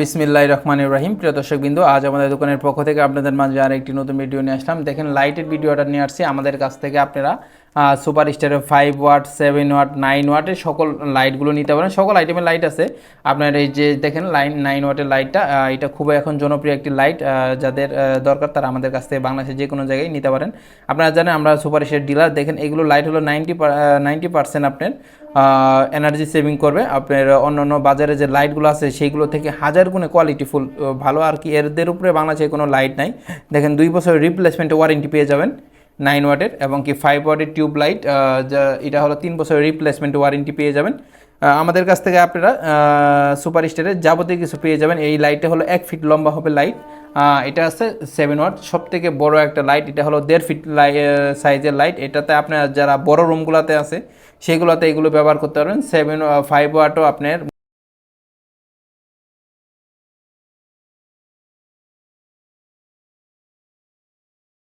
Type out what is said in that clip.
বিসমিল্লাহ রহমান ইব্রাহিম প্রিয় দর্শক বিন্দু আজ আমাদের দোকানের পক্ষ থেকে আপনাদের মাঝে আর একটি নতুন ভিডিও নিয়ে আসলাম। দেখেন লাইটের ভিডিওটা নিয়ে আসছি। আমাদের কাছ থেকে আপনারা সুপার স্টারের five watt seven watt nine ওয়াটের সকল লাইটগুলো নিতে পারেন। সকল আইটেমের লাইট আছে। আপনার এই যে দেখেন লাইন নাইন ওয়াটের লাইটটা এটা খুবই এখন জনপ্রিয় একটি লাইট যাদের দরকার তারা আমাদের কাছ থেকে বাংলাদেশের যে কোনো জায়গায় নিতে পারেন। আপনারা জানেন, আমরা সুপার স্টার ডিলার দেখেন এগুলো লাইট হলো নাইনটি নাইনটি পার্সেন্ট আপনার এনার্জি সেভিং করবে। আপনার অন্য অন্য বাজারে যে লাইটগুলো আছে, সেইগুলো থেকে হাজার গুণে কোয়ালিটিফুল ভালো। আর কি, এদের উপরে বাংলাদেশে কোনো লাইট নাই। দেখেন, দুই বছর রিপ্লেসমেন্ট ওয়ারেন্টি পেয়ে যাবেন। নাইন ওয়াটের এবং কি ফাইভ ওয়াটের টিউব লাইট এটা হলো তিন বছরের রিপ্লেসমেন্ট ওয়ারেন্টি পেয়ে যাবেন। আমাদের কাছ থেকে আপনারা সুপার স্টারের যাবতীয় কিছু পেয়ে যাবেন। এই লাইটটা হলো এক ফিট লম্বা হবে লাইট এটা আছে সেভেন ওয়াট সব থেকে বড় একটা লাইট এটা হলো দেড় ফিট সাইজের লাইট এটাতে আপনার যারা বড় রুমগুলোতে আছে, সেগুলোতে এগুলো ব্যবহার করতে পারবেন। সেভেন ফাইভ ওয়াটও আপনার